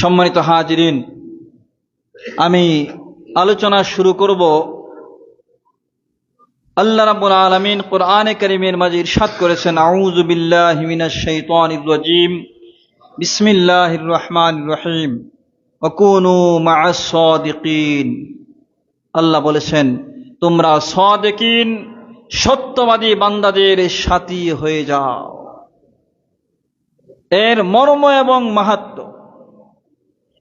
সম্মানিত হাজিরিন, আমি আলোচনা শুরু করব আল্লাহ রাব্বুল আলামিন কোরআনে কারীমের মাঝে ইরশাদ করেছেন, আউযু বিসমিল্লাহির রহমানির রহিম আল্লাহ বলেছেন, তোমরা সাদিকিন, সত্যবাদী বান্দাদের সাথী হয়ে যাও। এর মর্ম এবং মাহাত্ম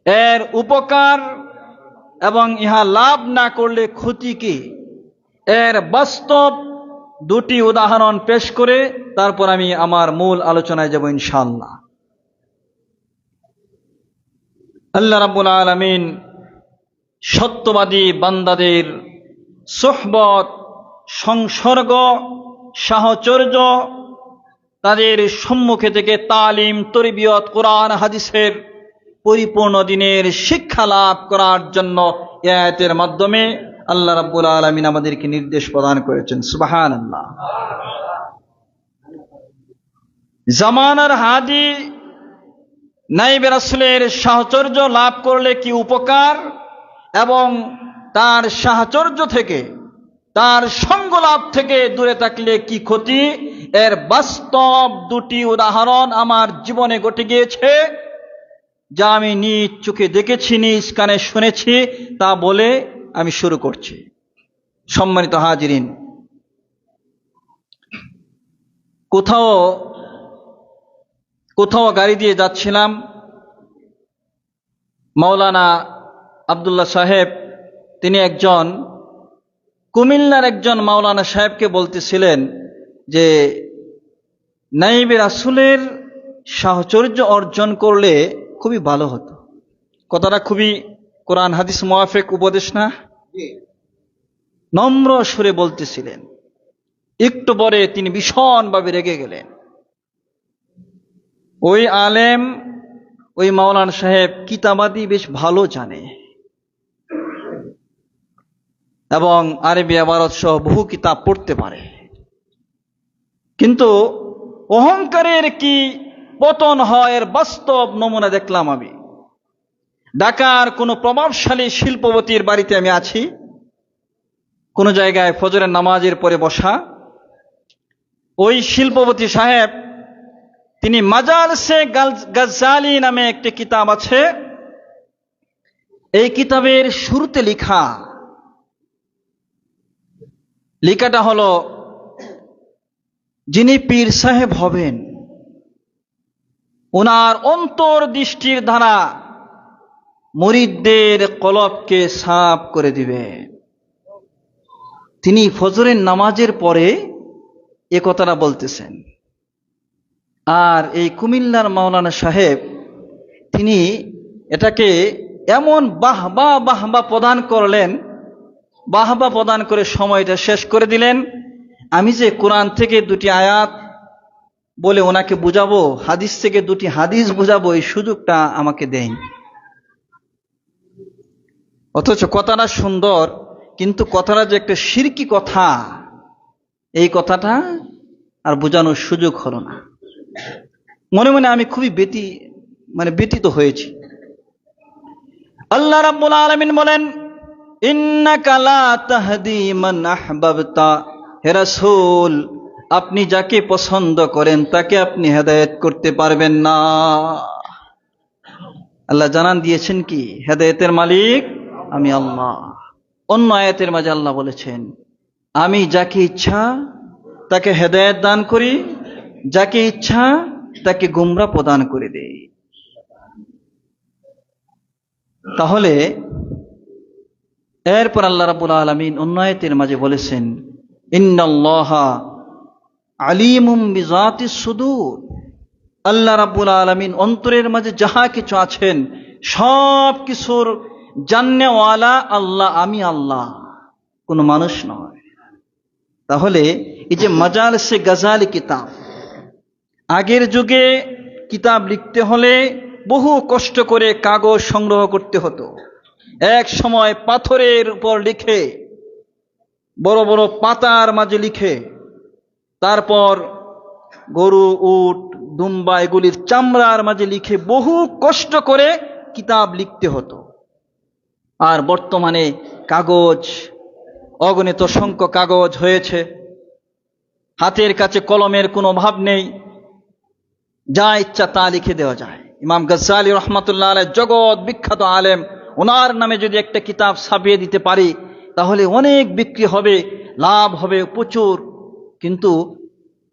এর উপকার এবং ইহা লাভ না করলে ক্ষতি কি? এর বাস্তব দুটি উদাহরণ পেশ করে তারপর আমি আমার মূল আলোচনায় যাব ইনশাল্লাহ আল্লাহ রাব্বুল আলামিন সত্যবাদী বান্দাদের সোহবত, সংসর্গ, সাহচর্য, তাদের সম্মুখে থেকে তালিম, তরবিয়ত, কোরআন, হাদিসের পরিপূর্ণ দিনের শিক্ষা লাভ করার জন্য এ আয়াতের মাধ্যমে আল্লাহ রাব্বুল আলমিন আমাদেরকে নির্দেশ প্রদান করেছেন। সুবাহান আল্লাহ জামানার হাদি নাইবে রাসুলের সাহচর্য লাভ করলে কি উপকার? এবং তার সাহচর্য থেকে, তার সঙ্গ লাভ থেকে দূরে থাকলে কি ক্ষতি? এর বাস্তব দুটি উদাহরণ আমার জীবনে ঘটে গিয়েছে। যা আমি নিজ চোখে দেখেছি, নিজ কানে শুনেছি, তা বলে আমি শুরু করছি। সম্মানিত হাজিরিন, কোথাও কোথাও গাড়ি দিয়ে যাচ্ছিলাম। মাওলানা আবদুল্লাহ সাহেব, তিনি একজন কুমিল্লার একজন মাওলানা সাহেবকে বলতেছিলেন যে, নাইবে রাসুলের সাহচর্য অর্জন করলে খুবই ভালো হতো। কথাটা খুবই কোরআন হাদিস মোয়াফেক উপদেশ না? নম্র সুরে বলতেছিলেন। একটু পরে তিনি ভীষণভাবে রেগে গেলেন। ওই আলেম ওই মাওলান সাহেব কিতাবাদি বেশ ভালো জানে। এবং আরবি আবারত সহ বহু কিতাব পড়তে পারে। কিন্তু অহংকারের কি পতন হয়, এর বাস্তব নমুনা দেখলাম আমি। ঢাকার কোনো প্রভাবশালী শিল্পবতীর বাড়িতে আমি আছি। কোনো জায়গায় ফজরের নামাজের পরে বসা। ওই শিল্পবতী সাহেব, তিনি মাজার সে গাজালি নামে একটি কিতাব আছে। এই কিতাবের শুরুতে লিখা, লেখাটা হলো, যিনি পীর সাহেব হবেন ওনার অন্তর দৃষ্টির দ্বারা মরিদদের কলবকে সাফ করে দিবে। তিনি ফজরের নামাজের পরে এ কথাটা বলতেছেন। আর এই কুমিল্লার মাওলানা সাহেব, তিনি এটাকে এমন বাহবা বাহবা প্রদান করলেন, বাহবা প্রদান করে সময়টা শেষ করে দিলেন। আমি যে কোরআন থেকে দুটি আয়াত বলে ওনাকে বুঝাবো, হাদিস থেকে দুটি হাদিস বুঝাবো, এই সুযোগটা আমাকে দেয়নি অথচ কথাটা সুন্দর, কিন্তু কথাটা যে একটা সিরকি কথা, এই কথাটা আর বোঝানোর সুযোগ হলো না। মনে মনে আমি খুবই ব্যতি মানে ব্যতীত হয়েছি। আল্লাহ রাব্বুল আলামিন বলেন, ইন্নাকা লা তাহদি মান আহবাবতা, হে রাসূল আপনি যাকে পছন্দ করেন, তাকে আপনি হেদায়েত করতে পারবেন না। আল্লাহ জানান দিয়েছেন কি? হেদায়েতের মালিক আমি আল্লাহ। অন্য আয়াতের মাঝে আল্লাহ বলেছেন, আমি যাকে ইচ্ছা তাকে হেদায়েত দান করি, যাকে ইচ্ছা তাকে গুমরা প্রদান করে দেই। তাহলে, এরপর আল্লাহ রাবুল আলমিন অন্য অন্যায়তের মাঝে বলেছেন, ইন্নাল্লাহা আলিমুম বিজাতি সুদূর। আল্লাহ রাবুল আলমিন অন্তরের মাঝে যাহা কিছু আছেন সব কিছুর জান্নেওয়ালা আল্লাহ, আমি আল্লাহ, কোনো মানুষ নয়। তাহলে এই যে মজাল সে গজালি কিতাব, আগের যুগে কিতাব লিখতে হলে বহু কষ্ট করে কাগজ সংগ্রহ করতে হতো। এক সময় পাথরের উপর লিখে, বড় বড় পাতার মাঝে লিখে তারপর গরু, উট, দুম্বা এগুলির চামড়ার মাঝে লিখে বহু কষ্ট করে কিতাব লিখতে হতো। আর বর্তমানে কাগজ, অগণিত সংখ্য কাগজ হয়েছে। হাতের কাছে কলমের কোনো অভাব নেই। যা ইচ্ছা তা লিখে দেওয়া যায়। ইমাম গজ্জালি রহমতুল্লাহ আলাই জগৎ বিখ্যাত আলেম, ওনার নামে যদি একটা কিতাব ছাপিয়ে দিতে পারি, তাহলে অনেক বিক্রি হবে, লাভ হবে প্রচুর। কিন্তু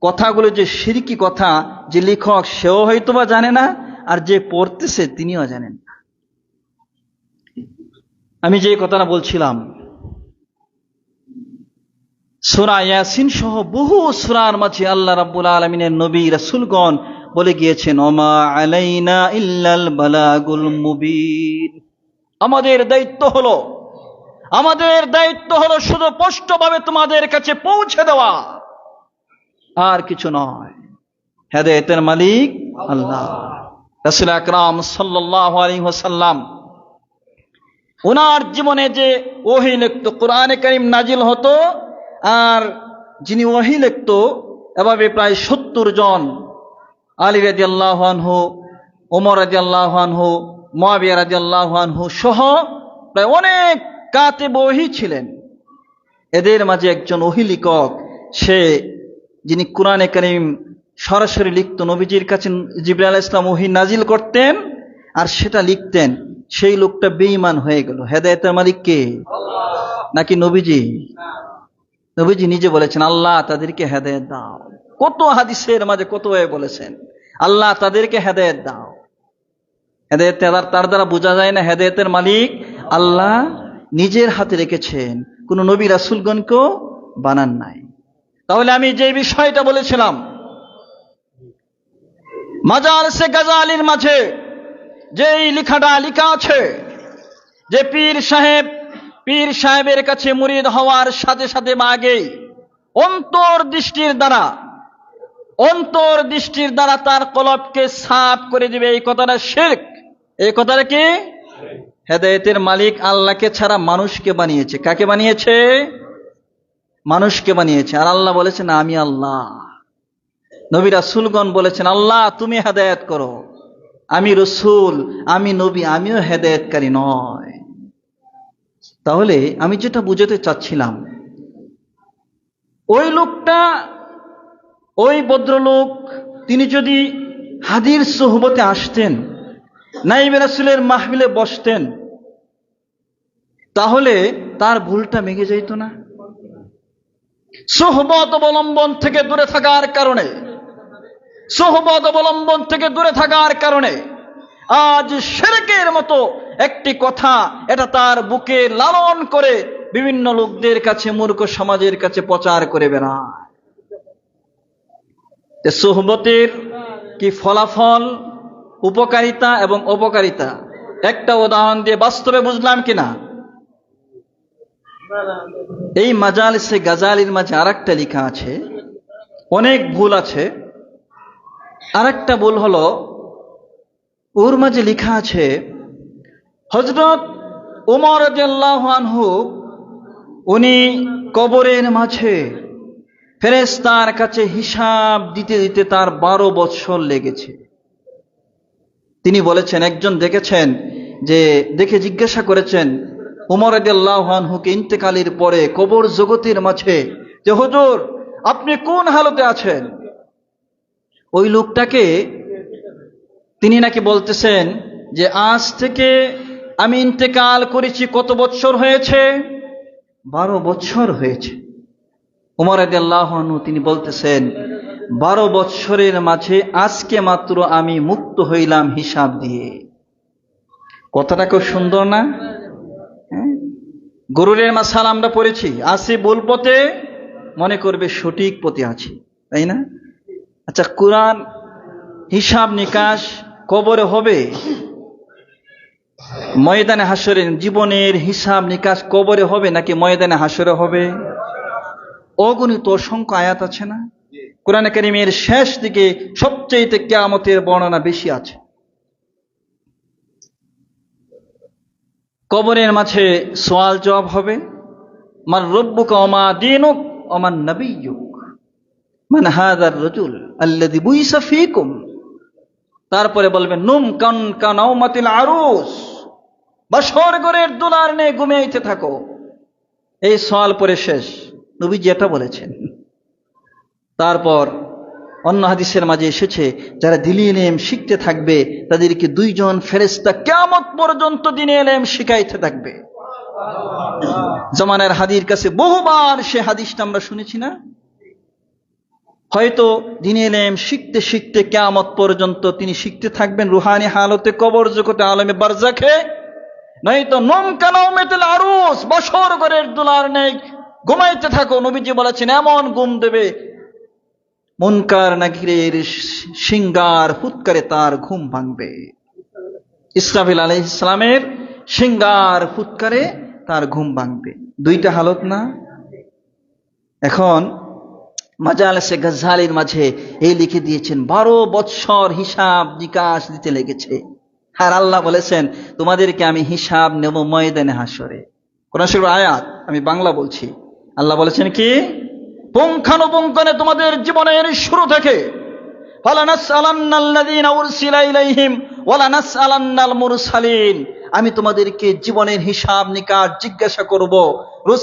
কথাগুলো যে সিরকি কথা, যে লেখক, সেও হয়তো বা জানে না, আর যে পড়তেছে তিনিও জানেন আমি যে কথাটা বলছিলাম, সুরা ইয়াসিন সহ বহু সুরার মাঝে আল্লাহ রাব্বুল আলমিনের নবী রাসুলগণ বলে গিয়েছেন, ওমা আলাইনা ইল্লাল বালাগুল মুবিন। আমাদের দায়িত্ব হলো, আমাদের দায়িত্ব হলো শুধু স্পষ্টভাবে তোমাদের কাছে পৌঁছে দেওয়া। আর কিছু নয়। হেদায়েতের মালিক আল্লাহ। রাসুল আকরাম সাল্লাহ আলী ওসাল্লাম ওনার জীবনে যে ওহি লিখত, কোরআনে করিম নাজিল হতো, আর যিনি ওহি লিখত, এভাবে প্রায় সত্তর জন, আলী রাজি আল্লাহানহু ওমর রাজি আল্লাহানহু মহাবিয়া রাজি আল্লাহানহু সহ প্রায় অনেক কাতে বহি ছিলেন। এদের মাঝে একজন ওহি লিখক, সে যিনি কোরআনে করিম সরাসরি লিখত, নবীজির কাছে জিবরা আলাহ ইসলাম ওহি নাজিল করতেন আর সেটা লিখতেন, সেই লোকটা বেঈমান হয়ে গেল। হেদায়তের মালিক কে? নাকি নবীজি? নবীজি নিজে বলেছেন, আল্লাহ তাদেরকে হেদায়ত দাও। কত হাদিসের মাঝে কত বলেছেন, আল্লাহ তাদেরকে হেদায়ত দাও। হেদায়ত তার দ্বারা বোঝা যায় না, হেদায়তের মালিক আল্লাহ নিজের হাতে রেখেছেন, কোন নবী রাসুলগণকেও বানান নাই। তাহলে আমি যে বিষয়টা বলেছিলাম মাজার সে গাজালির মাঝে যেই লেখাটা লেখা আছে, যে পীর সাহেব, পীর সাহেবের কাছে মুরিদ হওয়ার সাথে সাথে বা অন্তর দৃষ্টির দ্বারা, অন্তর দৃষ্টির দ্বারা তার কলবকে সাফ করে দিবে। এই কথাটা শেখ এই কথাটা কি? হেদায়তের মালিক আল্লাহকে ছাড়া মানুষকে বানিয়েছে। কাকে বানিয়েছে? মানুষকে বানিয়েছে। আর আল্লাহ বলেছেন, আমি আল্লাহ। নবীরা সুলগন বলেছেন, আল্লাহ, তুমি হেদায়ত করো। আমি রসুল, আমি নবী, আমিও হেদায়তকারী নয় তাহলে আমি যেটা বুঝাতে চাচ্ছিলাম, ওই লোকটা, ওই ভদ্রলোক, তিনি যদি হাদির সোহবতে আসতেন, নাইবে রাসুলের মাহবিলে বসতেন, তাহলে তার ভুলটা মেঘে যাইত না? সোহবত অবলম্বন থেকে দূরে থাকার কারণে, সোহবত অবলম্বন থেকে দূরে থাকার কারণে আজ সেরেকের মতো একটি কথা এটা তার বুকে লালন করে বিভিন্ন লোকদের কাছে, মূর্খ সমাজের কাছে প্রচার করে বেড়ায়। সোহবতের কি ফলাফল, উপকারিতা এবং অপকারিতা? একটা উদাহরণ দিয়ে বাস্তবে বুঝলাম কিনা? এই মাজালিসে গাজালির মাঝে আর একটা লেখা আছে, অনেক ভুল আছে। আর একটা ভুল হলো, ওর মাঝে লেখা আছে হজরত উমর আনহু, উনি কবরের মাঝে ফেরেস্তার কাছে হিসাব দিতে দিতে তার বারো বৎসর লেগেছে। তিনি বলেছেন, একজন দেখেছেন যে, দেখে জিজ্ঞাসা করেছেন উমর আল্লাহানহুকে ইন্তেকালের পরে কবর জগতের মাঝে যে, হজুর, আপনি কোন হালতে আছেন? ওই লোকটাকে তিনি নাকি বলতেছেন যে, আজ থেকে আমি ইন্তেকাল করেছি কত বৎসর হয়েছে? বারো বৎসর হয়েছে। উমর আল্লাহনু তিনি বলতেছেন, বারো বৎসরের মাঝে আজকে মাত্র আমি মুক্ত হইলাম হিসাব দিয়ে। কথাটা খুব সুন্দর না? গরুরের মাসাল আমরা পড়েছি। আসি ভুল পথে মনে করবে সঠিক পথে আছি। তাই না? আচ্ছা কোরআন হিসাব নিকাশ কবরে হবে? ময়দানে হাসরের জীবনের হিসাব নিকাশ কবরে হবে নাকি ময়দানে হাসরে হবে? অগণিত অসংখ্য আয়াত আছে না? কোরআন করিমের শেষ দিকে সবচেয়ে কেয়ামতের বর্ণনা বেশি আছে। কবরের মাঝে সোয়াল জবাব হবে মার রব্বুক অমা দিনুক অমান নবীযুক মান হাদার রজুল আল্লাদি বুইসা ফিকুম। তারপরে বলবে, নুম কান কানাউমাতিল আরুস। বা স্বর্গরের দুলার নে ঘুমিয়েতে থাকো। এই সওয়াল পরে শেষ। নবীজি এটা বলেছেন। তারপর অন্য হাদিসের মাঝে এসেছে, যারা দিলি এলেম শিখতে থাকবে, তাদেরকে দুইজন ফেরেস্তা কেমত পর্যন্ত দিনে এলেম শিখাইতে থাকবে। জমানের হাদির কাছে বহুবার সে হাদিসটা আমরা শুনেছি না? হয়তো দিনে এলেম শিখতে শিখতে কেয়ামত পর্যন্ত তিনি শিখতে থাকবেন রুহানি হালতে, কবর জগতে আলমে বারজাখে। নয়তো নম কানাউমেতেল আরুস বছর ঘরের দুলার নেই ঘুমাইতে থাকো, নবীজি বলেছেন, এমন ঘুম দেবে মুনকার নাকিরের সিঙ্গার ফুৎকারে তার ঘুম ভাঙবে। ইসরাফিল আলহ ইসলামের সিঙ্গার ফুৎকারে তার ঘুম ভাঙবে। দুইটা হালত না? এখন মাজালেসে গজ্জালির মাঝে এই লিখে দিয়েছেন, বারো বৎসর হিসাব নিকাশ দিতে লেগেছে। আর আল্লাহ বলেছেন, তোমাদেরকে আমি হিসাব নেব ময়দানে হাসরে কোন আয়াত, আমি বাংলা বলছি। আল্লাহ বলেছেন কি? পুঙ্খানুপুঙ্খনে তোমাদের জীবনের শুরু থেকে আমি তোমাদেরকে জীবনের হিসাব নিকাশ জিজ্ঞাসা করব রোজ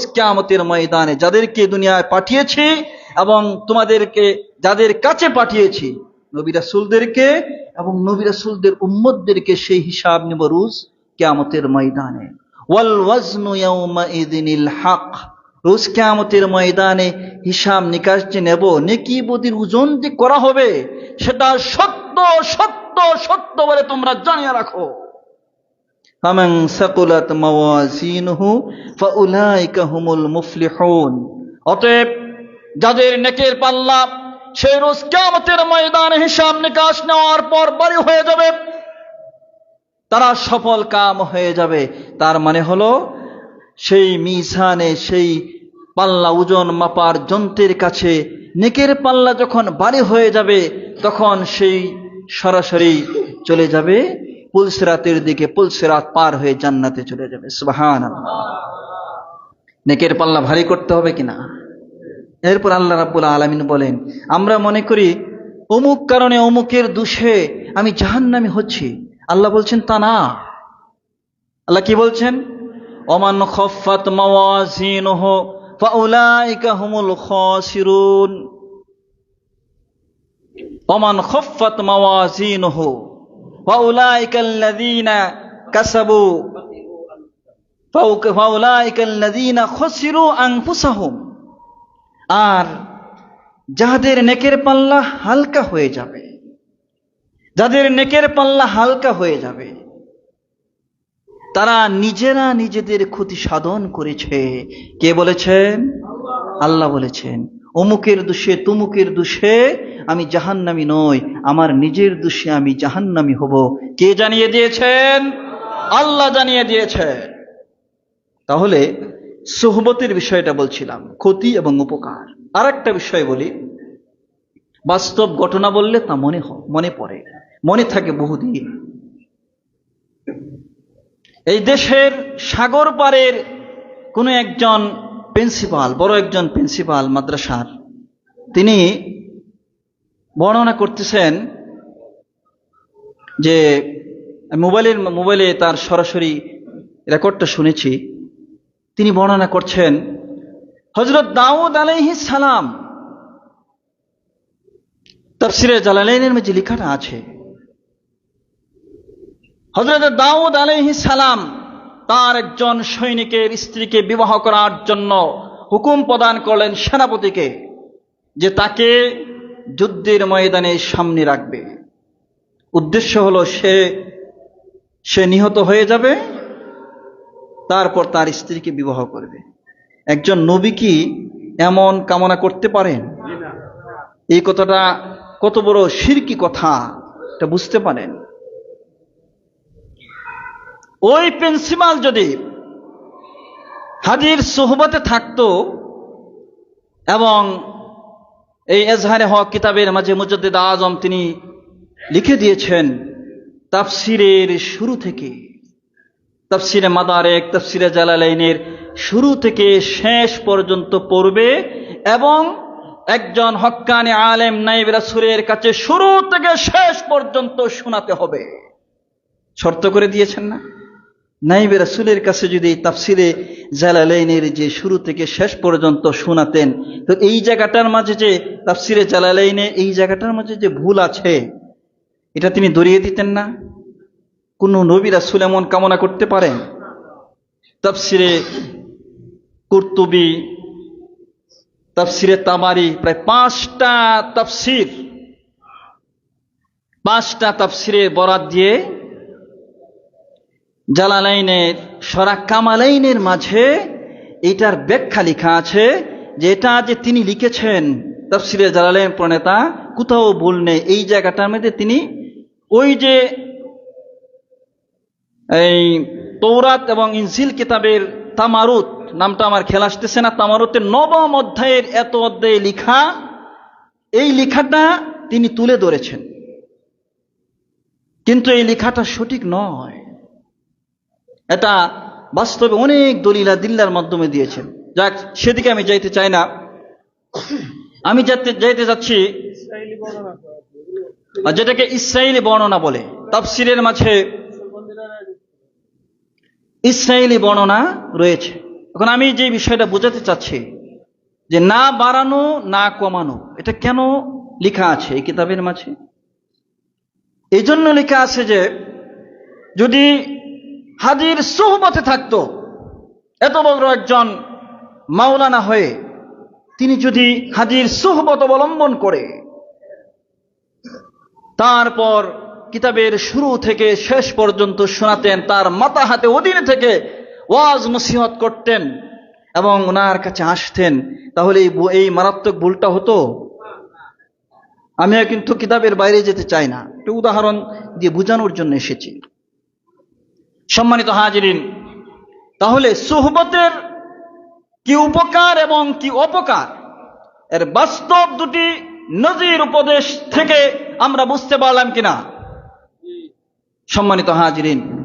ময়দানে, যাদেরকে দুনিয়ায় পাঠিয়েছি এবং তোমাদেরকে যাদের কাছে পাঠিয়েছি, নবী রাসূলদেরকে এবং নবী রাসূলদের উম্মতদেরকে সেই হিসাব নেব রোজ কেয়ামতের ময়দানে। ওয়াল ওয়াজনু হক। রোজ কেয়ামতের ময়দানে হিসাব নিকাশ যে নেব, নেকি বদির ওজন যে করা হবে, সেটা সত্য সত্য সত্য বলে তোমরা জানিয়ে রাখো। ফামান সাকুলাত মাওয়াজিনহু ফাউলাইকা হুমুল মুফলিহুন। অতএব যাদের নেকের পাল্লা সেই রোজ কেয়ামতের ময়দানে হিসাব নিকাশ নেওয়ার পর বাড়ি হয়ে যাবে, তারা সফল কাম হয়ে যাবে। তার মানে হলো সেই মিজানে সেই পাল্লা ওজন মাপার যন্ত্রের কাছে নেকের পাল্লা যখন বাড়ি হয়ে যাবে, তখন সেই সরাসরি চলে যাবে, পুলসেরাতের দিকে পুলসেরাত পার হয়ে জান্নাতে চলে যাবে। সুবাহান নেকের পাল্লা ভারী করতে হবে কিনা? এরপর আল্লাহ রাব্বুল আলমিন বলেন, আমরা মনে করি অমুক কারণে অমুকের দুষে আমি জাহান্নামি হচ্ছি। আল্লাহ বলছেন, তা না। আল্লাহ কি বলছেন? ওমান খফাত মাওয়াজিনহ ফাউলাইকা হুমুল খাসিরুন ওমান খফাত মাওয়াজিনহ ফাউলাইকা আল্লাযীনা কাসাবু ফাউলাইকা আল্লাযীনা খাসিরু আনফুসাহুম আর যাদের নেকের পাল্লা হালকা হয়ে যাবে, যাদের নেকের পাল্লা হালকা হয়ে যাবে তারা নিজেরা নিজেদের ক্ষতি সাধন করেছে। কে বলেছেন? আল্লাহ বলেছেন, অমুকের দোষে তুমুকের দোষে আমি জাহান্নামি নই, আমার নিজের দোষে আমি জাহান্নামি হব। কে জানিয়ে দিয়েছেন? আল্লাহ জানিয়ে দিয়েছেন। তাহলে সোহবতের বিষয়টা বলছিলাম, ক্ষতি এবং উপকার। আর একটা বিষয় বলি, বাস্তব ঘটনা বললে তা মনে হয় মনে পড়ে, মনে থাকে বহুদিন। এই দেশের সাগর পারের কোনো একজন প্রিন্সিপাল, বড় একজন প্রিন্সিপাল মাদ্রাসার, তিনি বর্ণনা করতেছেন যে, মোবাইলের, মোবাইলে তার সরাসরি রেকর্ডটা শুনেছি। তিনি বর্ণনা করছেন হজরত দাউদ আলাইহি সালাম, তফসিরে জালালাইনের মধ্যে লেখাটা আছে। হজরত দাউদ আলাইহি সালাম তার একজন সৈনিকের স্ত্রীকে বিবাহ করার জন্য হুকুম প্রদান করলেন সেনাপতিকে যে তাকে যুদ্ধের ময়দানে সামনে রাখবে। উদ্দেশ্য হলো সে সে নিহত হয়ে যাবে, তারপর তার স্ত্রীকে বিবাহ করবে। একজন নবী কি এমন কামনা করতে পারেন? এই কথাটা কত বড় শিরকি কথা, এটা বুঝতে পারেন। ওই প্রিন্সিপাল যদি হাজির সোহবতে থাকতো এবং এই এজহারে হক কিতাবের মাঝে মুজদ্দিদ আজম তিনি লিখে দিয়েছেন, তাফসিরের শুরু থেকে, তাফসিরে মাদারেক, তাফসিরে জালালাইনের শুরু থেকে শেষ পর্যন্ত পড়বে এবং একজন হক্কানি আলেম নাইব রাসুরের কাছে শুরু থেকে শেষ পর্যন্ত শোনাতে হবে। শর্ত করে দিয়েছেন না? নাইবে রাসুলের কাছে যদি তাফসিরে জালালাইনের যে শুরু থেকে শেষ পর্যন্ত শোনাতেন, তো এই জায়গাটার মাঝে যে তাফসিরে জালালাইনে এই জায়গাটার মাঝে যে ভুল আছে, এটা তিনি দরিয়ে দিতেন না? কোন নবী রাসুল এমন কামনা করতে পারেন? তাফসিরে কুর্তুবি, তাফসিরে তামারি প্রায় পাঁচটা তাফসির, পাঁচটা তাফসিরে বরাত দিয়ে জালালাইনের সরা কামালাইনের মাঝে এটার ব্যাখ্যা লেখা আছে যে এটা যে তিনি লিখেছেন তাফসিরে জালালাইন প্রণেতা, কোথাও ভুল নেই। এই জায়গাটার মধ্যে তিনি ওই যে এই তৌরাত এবং ইনসিল কিতাবের তামারুত, নামটা আমার খেলা আসতেছে না, তামারুতের নবম অধ্যায়ের এত অধ্যায়ে লিখা, এই লেখাটা তিনি তুলে ধরেছেন। কিন্তু এই লেখাটা সঠিক নয়। এটা বাস্তবে অনেক দলিলা দিল্লার মাধ্যমে দিয়েছেন। যাক, সেদিকে আমি যাইতে চাই না। আমি যাতে যাইতে যাচ্ছি। যেটাকে ইসরায়েলি বর্ণনা বলে, তাফসিরের মাঝে ইসরায়েলি বর্ণনা রয়েছে। এখন আমি যে বিষয়টা বোঝাতে চাচ্ছি, যে না বাড়ানো, না কমানো, এটা কেন লেখা আছে এই কিতাবের মাঝে? এই জন্য লেখা আছে যে, যদি হাজির সোহবতে থাকতো। এত বড় একজন মাওলানা হয়ে তিনি যদি হাজির সোহবত অবলম্বন করে, তারপর কিতাবের শুরু থেকে শেষ পর্যন্ত শোনাতেন, তার মাতা হাতে অধীনে থেকে ওয়াজ নসিহত করতেন এবং ওনার কাছে আসতেন, তাহলে এই মারাত্মক ভুলটা হতো? আমিও কিন্তু কিতাবের বাইরে যেতে চাই না। একটু উদাহরণ দিয়ে বোঝানোর জন্য এসেছি। সম্মানিত হাজিরিন, তাহলে সুহবতের কি উপকার এবং কি অপকার? এর বাস্তব দুটি নজির উপদেশ থেকে আমরা বুঝতে পারলাম কিনা? সম্মানিত হাজিরিন